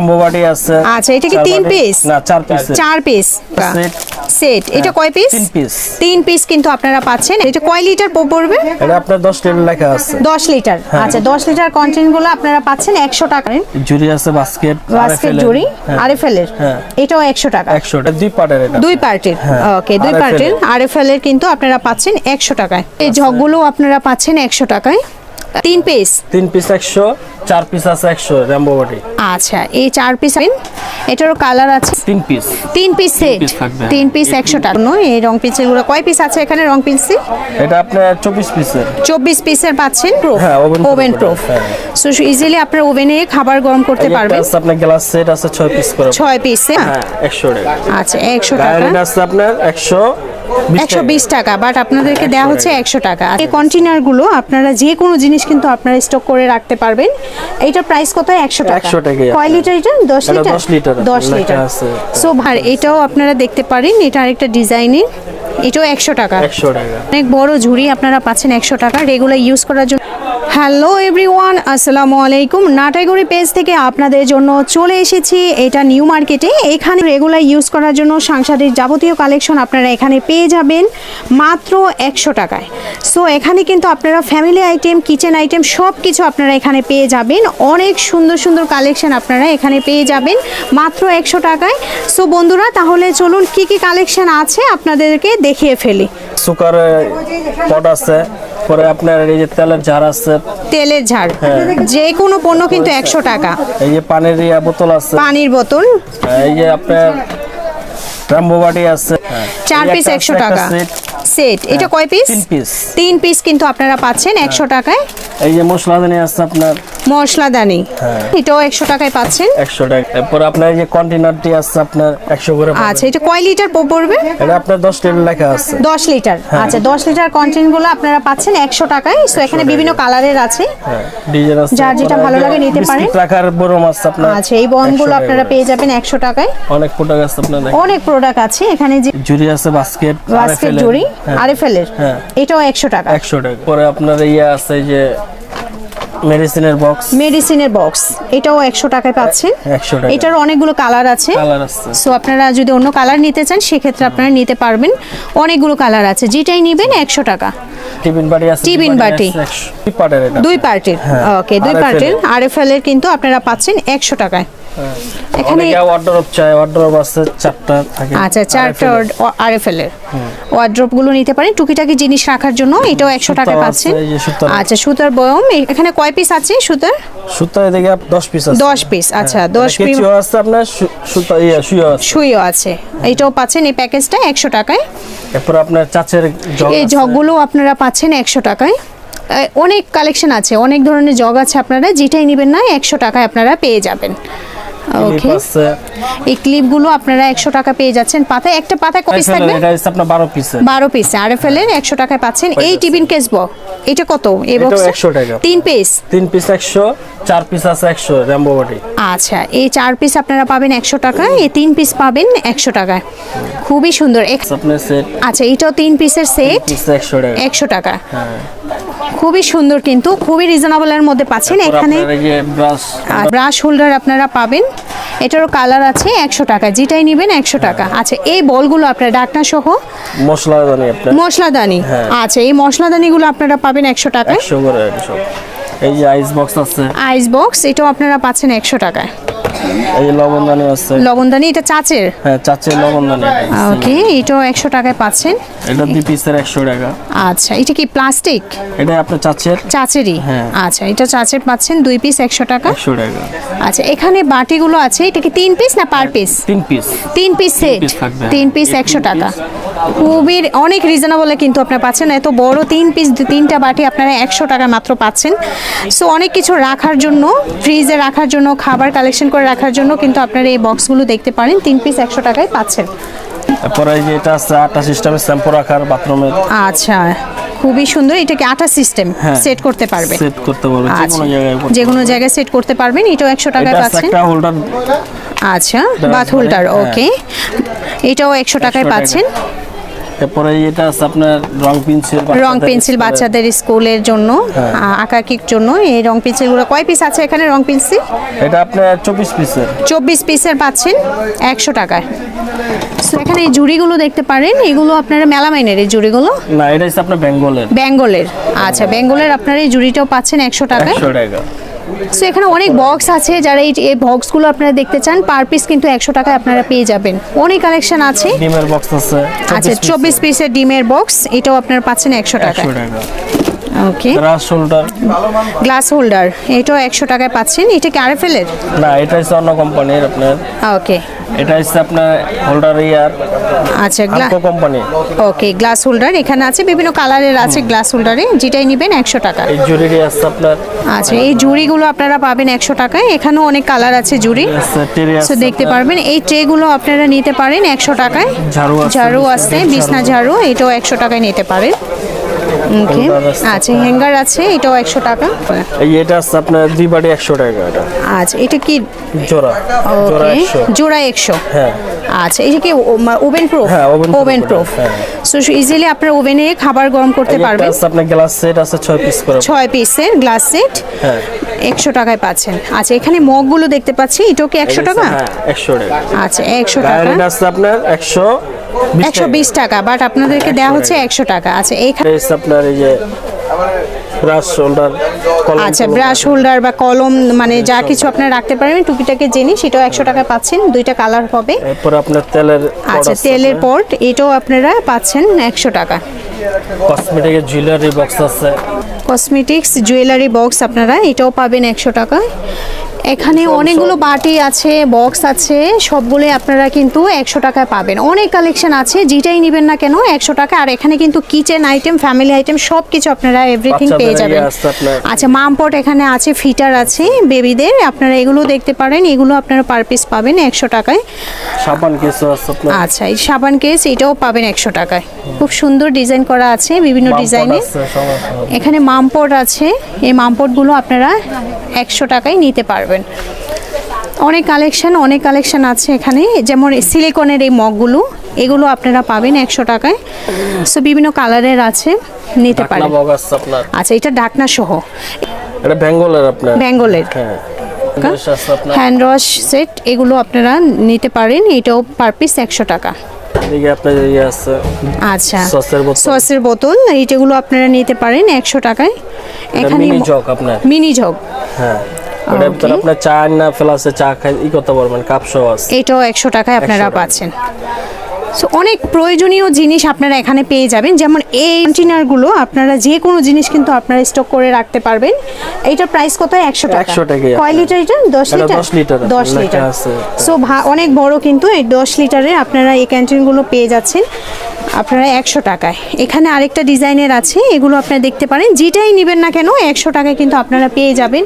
বাটি আছে আচ্ছা, এটা কি বাটি- না পিস পিস সেট এটা হ্যাঁ, কয় পিস তিন। তিন পিস কিন্তু আপনারা পাচ্ছেন। এটা কয় লিটার পড়বে? এটা আপনার দশ লিটার লেখা আছে। দশ লিটার হ্যাঁ। আচ্ছা দশ লিটার কন্টেন্টগুলো আপনারা পাচ্ছেন একশো টাকা। জুড়ি আছে বাস্কেট বাস্কেট জুড়ি আরএফএল এর হ্যাঁ। এটাও একশো টাকা। একশো এটা দুই পার্টের এটা। দুই পার্টের হ্যাঁ, ওকে দুই RFL পার্টের আরএফএল এর কিন্তু আপনারা পাচ্ছেন একশো টাকায়। এই জগগুলো আপনারা পাচ্ছেন একশো টাকায়। তিন পিস তিন পিস একশো চার পিস আছে একশো র্যাম্বো বাটি আচ্ছা এই চার পিস এটারও কালার আছে? তিন পিস তিন পিস সেট তিন পিস একশো টাকা। নয় এই রং পেন্সিলগুলো কয় পিস আছে এখানে রং পেন্সিল এটা আপনার চব্বিশ পিসের চব্বিশ পিসের পাচ্ছেন হ্যাঁ, ওভেন প্রুফ হ্যাঁ। সো ইজিলি আপনার ওভেনে খাবার গরম করতে পারবেন। আছে আপনার গ্লাস সেট আছে ছয় পিস করে। ছয় পিস হ্যাঁ? একশো টাকা আচ্ছা একশো গায়ের টাকা। এটা আছে আপনার একশো একশো বিশ টাকা বাট আপনাদেরকে দেওয়া হচ্ছে একশো টাকা। এই কন্টেনারগুলো আপনারা যে কোনো জিনিস কিন্তু আপনারা স্টক করে রাখতে পারবেন। এইটার প্রাইস কত? একশো টাকা। 100 টাকাই কয় লিটার এটা? দশ এটা লিটার 10 লিটার, দশ লেখা লিটার আছে। সো ভার এটাও আপনারা দেখতে পারেন। এটা আরেকটা ডিজাইনের। এটাও একশো টাকা। একশো টাকা। অনেক বড় ঝুড়ি আপনারা পাচ্ছেন একশো টাকা। রেগুলার ইউজ করার জন্য হ্যালো এভরিওয়ান, আসসালামু আলাইকুম। নাটাইগুড়ি পেজ থেকে আপনাদের জন্য চলে এসেছি এটা নিউ মার্কেটে। এখানে রেগুলার ইউজ করার জন্য সাংসারিক যাবতীয় কালেকশন আপনারা এখানে পেয়ে যাবেন মাত্র একশো টাকায়। সো এখানে কিন্তু আপনারা ফ্যামিলি আইটেম, কিচেন আইটেম সব কিছু আপনারা এখানে পেয়ে যাবেন। অনেক সুন্দর সুন্দর কালেকশন আপনারা এখানে পেয়ে যাবেন মাত্র একশো টাকায়। সো বন্ধুরা, তাহলে চলুন কি কি কালেকশন আছে আপনাদেরকে দেখিয়ে ফেলি। আছে। পরে আপনার এই যে তেলের ঝাড় আছে। তেলের ঝাড়। যে কোনো পণ্য কিন্তু একশো টাকা। এই যে পানির বোতল আছে। পানির বোতল। এই যে আপনার রাম্বো বাটি আছে। চার পিস একশো টাকা। সেট। এটা কয় পিস? তিন পিস। তিন পিস কিন্তু আপনারা পাচ্ছেন একশো টাকায়। এই যে মশলাদানি আছে আপনার। মশলাদানি হ্যাঁ। এটাও একশো টাকায় পাচ্ছেন? একশো টাকা। এরপর আপনার যে কন্টেনারটি আছে আপনার একশো করে আচ্ছা এটা কয় লিটার পড়বে? এটা আপনার দশ লিটার লেখা আছে। দশ লিটার। হ্যাঁ। আচ্ছা দশ লিটার কন্টেন্টগুলো আপনারা পাচ্ছেন একশো টাকায়। তো এখানে বিভিন্ন কালারের আছে। হ্যাঁ ডিজাইন আছে। যার যেটা ভালো লাগে নিতে পারেন। রাখার বড় মাছ আপনার। আচ্ছা এই বনগুলো আপনারা পেয়ে যাবেন একশো টাকায়। অনেক প্রোডাক্ট আছে আপনার অনেক প্রোডাক্ট আছে। এখানে যে জুড়ি আছে বাস্কেট বাস্কেট জুড়ি আরএফএল এর। এটাও একশো টাকা। একশো টাকা। পরে আপনার ইয়ে আছে যে মেডিসিনের বক্স। মেডিসিনের বক্স। এটাও একশো টাকায় পাচ্ছেন একশো টাকা এটার অনেকগুলো কালার আছে। কালার আছে। সো আপনারা যদি অন্য কালার নিতে চান সেক্ষেত্রে আপনারা নিতে পারবেন। অনেকগুলো কালার আছে। যেটাই নেবেন একশো টাকা। টিবিন বাটি আছে টিবিন বাটি। দুই পার্টির এটা। দুই পার্টের হ্যাঁ, ওকে দুই পার্টির এর। আরএফএল এর কিন্তু আপনারা পাচ্ছেন একশো টাকায়। এখানে অনেকে ওয়ার্ডরোব চায় ওয়ার্ডরোব আছে চারটা থাকে। আচ্ছা চারটা। আরএফএল এর ওয়ার্ড্রপগুলো নিতে পারেন। টুকিটাকি জিনিস রাখার জন্য এটাও একশো টাকায় পাচ্ছেন সুতার। আচ্ছা সুতার বয়ম। এখানে কয় পিস আছে সুতার? সুতা এদিকে দশ পিস আছে। দশ পিস আচ্ছা দশ পিস কেচিও আছে আপনার সুতা ইয়ে শুয়ে আছে। সুইও আছে। এটাও পাচ্ছেন এই প্যাকেজটা একশো টাকায়। এরপর আপনার চাচের জগ এই জগগুলো আপনারা পাচ্ছেন একশো টাকায়। অনেক কালেকশন আছে। অনেক ধরনের জগ আছে আপনারা। যেটাই নেবেন না একশো টাকায় আপনারা পেয়ে যাবেন। ওকে আছে এই ক্লিপগুলো আপনারা একশো টাকা পেয়ে যাচ্ছেন। পাতায় একটা পাতায় কপিস থাকবে? এটা হচ্ছে আপনার বারো পিসের বারো পিস আর এফ এর একশো টাকায় পাচ্ছেন। এই টিফিন কেস ব এটা কত? এই বক্স 100 টাকা। তিন পিস তিন পিস একশো চার পিস আছে একশো র্যাম্বো বাটি আচ্ছা এই চার পিস আপনারা পাবেন একশো টাকায় এই তিন পিস পাবেন একশো টাকায়। খুবই সুন্দর। আপনার সেট আচ্ছা এটাও তিন পিসের সেট পিস একশো টাকা। একশো টাকা। হ্যাঁ। খুবই সুন্দর কিন্তু খুবই রিজনেবলের মধ্যে পাচ্ছেন। এখানে ব্রাশ হোল্ডার আপনারা পাবেন। এটারও কালার আছে একশো টাকা যেটাই নেবেন একশো টাকা। আচ্ছা এই বলগুলো আপনার ডাকনা সহ মশলা জানি আপনার। মশলাদানি? হ্যাঁ। আচ্ছা এই মশলাদানিগুলো আপনারা পাবেন একশো সব এই যে আইস বক্স আছে। আইস বক্স এটাও আপনারা পাচ্ছেন একশো টাকায়। এই লবণদানি আছে। লবণদানি এটা চাচের? হ্যাঁ চাচের লবণদানি। এটা। ওকে এটাও একশো টাকায় পাচ্ছেন। এটা দুই পিসের একশো টাকা। আচ্ছা এটা কি প্লাস্টিক? এটা আপনার চাচের। চাচেরই? হ্যাঁ। আচ্ছা এটা চাচের পাচ্ছেন দুই পিস একশো টাকা। একশো টাকা। আচ্ছা এখানে বাটিগুলো আছে এটা কি তিন পিস না পার পিস? তিন পিস। তিন পিস। সেট তিন পিস এই একশো তিন টাকা। piece। খুবই অনেক রিজনেবলে কিন্তু আপনারা পাচ্ছেন। এত বড় তিন পিস তিনটা বাটি আপনারা একশো টাকা মাত্র পাচ্ছেন। সো অনেক কিছু রাখার জন্য ফ্রিজে রাখার জন্য খাবার কালেকশন করে রাখার জন্য কিন্তু আপনারা এই বক্সগুলো দেখতে পারেন। তিন পিস একশো টাকায় পাচ্ছেন। তারপরে এই যে এটা আছে আটা সিস্টেমের শ্যাম্পু রাখার বাথরুমের আচ্ছা খুবই সুন্দর। এটাকে আটা সিস্টেম হ্যাঁ। সেট করতে পারবে সেট করতে পারবে যে আচ্ছা কোনো জায়গায় যে কোনো জায়গায় সেট করতে পারবেন। এটাও একশো টাকায় এটা পাচ্ছেন। একটা হোল্ডার আচ্ছা বাথ মানে, হোল্ডার হ্যাঁ। ওকে এটাও একশো টাকায়। পাচ্ছেন। তারপরে এটা আছে আপনার রং পেন্সিল রং পেন্সিল বাচ্চাদের স্কুলের জন্য হ্যাঁ। আঁকাকির জন্য। এই রং পেন্সিলগুলো কয় পিস আছে এখানে রং পেন্সিল এটা আপনার চব্বিশ পিসের চব্বিশ পিসের পাচ্ছেন একশো টাকায়। এখানে এই জুড়িগুলো দেখতে পারেন এগুলো আপনারা মেলামাইনের এই জুড়িগুলো? না এটা হচ্ছে আপনার বেঙ্গলের। বেঙ্গলের। আচ্ছা বেঙ্গলের আপনারা এই জুড়িটাও পাচ্ছেন একশো টাকায়। একশো টাকা। সো এখানে অনেক বক্স আছে যারা এই বক্সগুলো আপনারা দেখতে চান পার পিস কিন্তু একশো টাকায় আপনারা পেয়ে যাবেন। অনেক কালেকশন আছে। ডিমের বক্স আছে আচ্ছা চব্বিশ পিসের ডিমের বক্স এটাও আপনারা পাচ্ছেন একশো টাকা। ওকে। গ্রাস শোল্ডার গ্লাস হোল্ডার এটাও একশো টাকায় পাচ্ছেন? এটা কি আরএফএল এর? না এটা হচ্ছে অন্য কোম্পানির আপনার। ওকে। এটা হচ্ছে আপনার হোল্ডার ইয়ার। আচ্ছা গ্লা হালকো কোম্পানি। ওকে গ্লাস হোল্ডার এখানে আছে বিভিন্ন কালারের আছে গ্লাস হোল্ডারে যেটাই নেবেন একশো টাকা। এই জুরিরি আছে আপনার। আচ্ছা এই জুড়িগুলো আপনারা পাবেন একশো টাকায়। এখানেও অনেক কালার আছে জুড়ি সো দেখতে পারবেন। এই ট্রেগুলো আপনারা নিতে পারেন একশো টাকায়। ঝাড়ু আছে ঝাড়ু আছে বিছনা ঝাড়ু এটাও একশো টাকায় নিতে পারেন। ওকে আচ্ছা হ্যাঙ্গার আছে এটাও একশো টাকা। এই এটা আছে আপনার দুই বাড়ি একশো টাকা এটা। আচ্ছা এটা কি? জোড়া জোড়া ওকে একশো। জোড়া একশো। হ্যাঁ। আচ্ছা এটা কি ওভেন প্রুফ হ্যাঁ, ওভেন প্রুফ। সো ইজিলি আপনার ওভেনে খাবার গরম করতে পারবেন। আপনার গ্লাস সেট আছে ছয় পিস করে। ছয় পিসের গ্লাস সেট হ্যাঁ। একশো টাকায় পাচ্ছেন। আচ্ছা এখানে মগগুলো দেখতে পাচ্ছি এটাও কি একশো টাকা? হ্যাঁ একশো টাকা। আচ্ছা একশো টাকা। আপনার একশো বিশ একশো বিশ টাকা। বাট আপনাদেরকে দেওয়া হচ্ছে একশো টাকা। আচ্ছা এইখানে আপনার এই যে ব্রাশ কলম আচ্ছা ব্রাশ হোল্ডার বা কলম মানে যা কিছু আপনারা রাখতে পারবেন টুকিটাকে জিনিস সেটাও একশো টাকা পাচ্ছেন দুইটা কালার হবে। এরপর আপনার তেলের আচ্ছা তেলের পট এটাও আপনারা পাচ্ছেন একশো টাকা। কসমেটিকের জুয়েলারি বক্স আছে। কসমেটিক্স জুয়েলারি বক্স আপনারা এটাও পাবেন একশো টাকা। এখানে অনেকগুলো বাটি আছে বক্স আছে সবগুলো আপনারা কিন্তু একশো টাকায় পাবেন। অনেক কালেকশন আছে যেটাই নেবেন না কেন একশো টাকা। আর এখানে কিন্তু কিচেন আইটেম ফ্যামিলি আইটেম সব কিছু আপনারা এভরিথিং পেয়ে যাবেন। আচ্ছা মামপট এখানে আছে ফিটার আছে বেবিদের আপনারা এগুলো দেখতে পারেন এগুলো আপনারা পার পিস পাবেন একশো টাকায়। সাবান আপনার। আচ্ছা এই সাবান কেস এটাও পাবেন একশো টাকায়। খুব সুন্দর ডিজাইন করা আছে বিভিন্ন ডিজাইনে এখানে মামপট আছে এই মামপটগুলো আপনারা একশো টাকায় নিতে পারবেন। অনেক কালেকশন অনেক কালেকশন আছে এখানে। যেমন সিলিকনের এই মগগুলো এগুলো আপনারা পাবেন একশো টাকায়। সো বিভিন্ন কালারের আছে নিতে পারেন। আচ্ছা এটা ঢাকনা সহ। এটা বেঙ্গলের আপনার। বেঙ্গলের হ্যাঁ। আছে আপনার। হ্যান্ড ওয়াশ সেট এগুলো আপনারা নিতে পারেন। এটাও পার পিস একশো টাকা। আচ্ছা। সসের বোতল। সসের বোতল এইটাগুলো আপনারা নিতে পারেন একশো টাকায়। এখানে মিনি জগ আপনার। Mini jug. হ্যাঁ। ওটার ভিতরে আপনার চা না ফেলাসে চা খাই ই করতে পারবেন কাপ সহ আছে। এটাও একশো টাকায় আপনারা পাচ্ছেন। সো অনেক প্রয়োজনীয় জিনিস আপনারা এখানে পেয়ে যাবেন। যেমন এই কন্টেনারগুলো আপনারা যে কোনো জিনিস কিন্তু আপনারা স্টক করে রাখতে পারবেন। এইটার প্রাইস কত? একশো টাকা। 100 কয় লিটার এটা? দশ এটা লিটার 10 লিটার আছে, দশ লিটার। সো অনেক বড় কিন্তু এই দশ লিটারের আপনারা এই ক্যান্টিনগুলো পেয়ে যাচ্ছেন। আপনারা একশো টাকায়। এখানে আরেকটা ডিজাইনের আছে এগুলো আপনারা দেখতে পারেন। যেটাই নেবেন না কেন একশো টাকায় কিন্তু আপনারা পেয়ে যাবেন।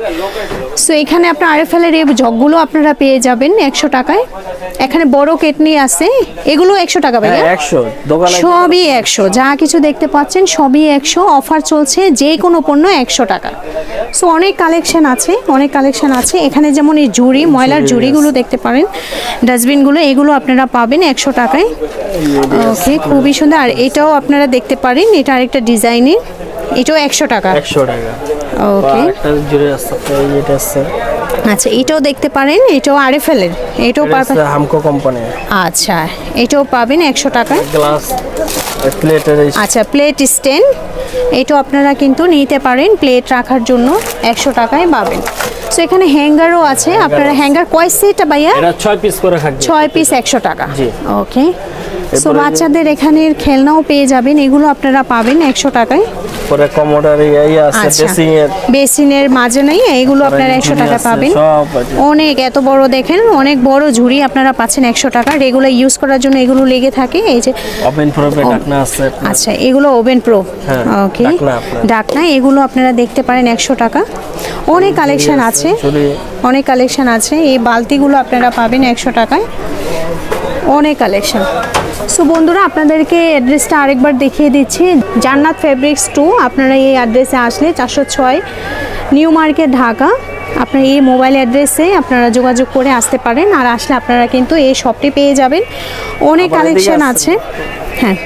সো এখানে আপনার আরএফএলের এই জগগুলো আপনারা পেয়ে যাবেন একশো টাকায়। এখানে বড় কেটনি আছে এগুলো একশো টাকা ভাইয়া? হ্যাঁ একশো। সবই একশো। যা কিছু দেখতে পাচ্ছেন সবই একশো। অফার চলছে যে কোনো পণ্য একশো টাকা। সো অনেক কালেকশন আছে অনেক কালেকশন আছে। এখানে যেমন এই জুড়ি ময়লার জুড়িগুলো দেখতে পারেন। ডাস্টবিনগুলো এগুলো আপনারা পাবেন একশো টাকায়। ওকে খুবই সুন্দর। আর এটাও আপনারা দেখতে পারেন এটা আরেকটা ডিজাইনের। এটাও একশো টাকা। একশো টাকা। ওকে আচ্ছা এটাও দেখতে পারেন এটাও আরএফএলের এটাও এটা পাবেন আছে হামকো কোম্পানি আচ্ছা এটাও পাবেন একশো টাকায়। গ্লাস আচ্ছা প্লেট স্ট্যান্ড এটাও আপনারা কিন্তু নিতে পারেন। প্লেট রাখার জন্য একশো টাকায় পাবেন। সো এখানে হ্যাঙ্গারও আছে। আপনারা হ্যাঙ্গার কয় সেট ভাইয়া? এটা ছয় পিস করে থাকবে ছয় পিস একশো টাকা। জি। ওকে সো বাচ্চাদের এখানের খেলনাও পেয়ে যাবেন। এগুলো আপনারা পাবেন একশো টাকায়। পরে কমোডার ইয়ে আছে আচ্ছা। ড্রেসিং এর বেসিনের মাঝে নেই এগুলো আপনারা একশো ঝুড়ি টাকা পাবেন। অনেক এত বড় দেখেন অনেক বড় ঝুড়ি আপনারা পাচ্ছেন একশো টাকা। রেগুলার ইউজ করার জন্য এগুলো লেগে থাকে এই যে ওভেন প্রোপে ঢাকনা আছে আচ্ছা এগুলো ওভেন প্রো ওকে ঢাকনা ডাকনা এগুলো আপনারা দেখতে পারেন একশো টাকা। অনেক কালেকশন আছে অনেক কালেকশন আছে এই বালতিগুলো আপনারা পাবেন একশো টাকায়। অনেক কালেকশন সো বন্ধুরা আপনাদেরকে অ্যাড্রেসটা আরেকবার দেখিয়ে দিচ্ছি। জান্নাত ফেব্রিক্স টু আপনারা এই অ্যাড্রেসে আসলে চারশো ছয় নিউ মার্কেট ঢাকা। আপনার এই মোবাইল অ্যাড্রেসে আপনারা যোগাযোগ করে আসতে পারেন আর আসলে আপনারা কিন্তু এই শপটি পেয়ে যাবেন। অনেক কালেকশন আছে। আছে। হ্যাঁ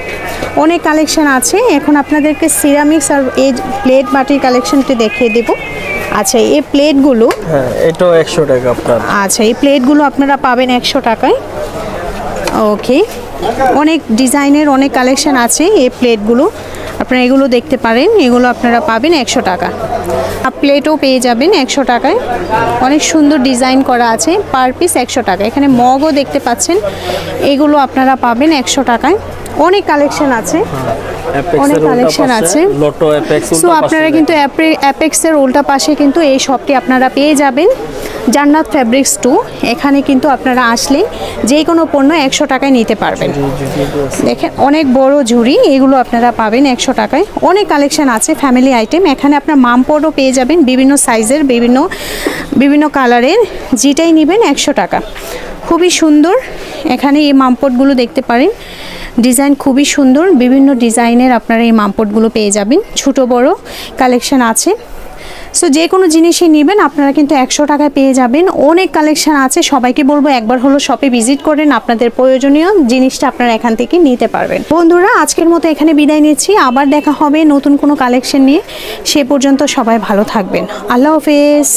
অনেক কালেকশন আছে। এখন আপনাদেরকে সিরামিক্স আর এই প্লেট বাটির কালেকশনটি দেখিয়ে দেব। আচ্ছা এই প্লেটগুলো হ্যাঁ এটাও একশো টাকা আপনার। আচ্ছা এই প্লেটগুলো আপনারা পাবেন একশো টাকায়। ওকে অনেক ডিজাইনের অনেক কালেকশন আছে এই প্লেটগুলো। আপনারা এগুলো দেখতে পারেন। এগুলো আপনারা পাবেন একশো টাকা। আর প্লেটও পেয়ে যাবেন একশো টাকায়। অনেক সুন্দর ডিজাইন করা আছে। পার পিস একশো টাকা। এখানে মগও দেখতে পাচ্ছেন। এগুলো আপনারা পাবেন একশো টাকায়। অনেক কালেকশন আছে। অনেক কালেকশন আছে। সো আপনারা কিন্তু অ্যাপেক্সের উল্টা পাশে কিন্তু এই শপটি আপনারা পেয়ে যাবেন। জান্নাত ফ্যাব্রিক্স টু। এখানে কিন্তু আপনারা আসলেই যে কোনো পণ্য একশো টাকায় নিতে পারবেন। দেখেন অনেক বড় ঝুড়ি এগুলো আপনারা পাবেন একশো টাকায়। অনেক কালেকশন আছে ফ্যামিলি আইটেম এখানে আপনার মামপোর্টও পেয়ে যাবেন বিভিন্ন সাইজের বিভিন্ন বিভিন্ন কালারের যেটাই নেবেন একশো টাকা। খুবই সুন্দর। এখানে এই মামপোর্টগুলো দেখতে পারেন। ডিজাইন খুবই সুন্দর। বিভিন্ন ডিজাইনের আপনারা এই মামপোর্টগুলো পেয়ে যাবেন। ছোট বড় কালেকশন আছে। সো যে কোনো জিনিসই নেবেন, আপনারা কিন্তু একশো টাকায় পেয়ে যাবেন। অনেক কালেকশান আছে, সবাইকে বলব একবার হলো শপে ভিজিট করেন, আপনাদের প্রয়োজনীয় জিনিসটা আপনারা এখান থেকে নিতে পারবেন। বন্ধুরা, আজকের মতো এখানে বিদায় নিচ্ছি। আবার দেখা হবে নতুন কোনো কালেকশন নিয়ে। সে পর্যন্ত সবাই ভালো থাকবেন। আল্লাহ হাফেজ।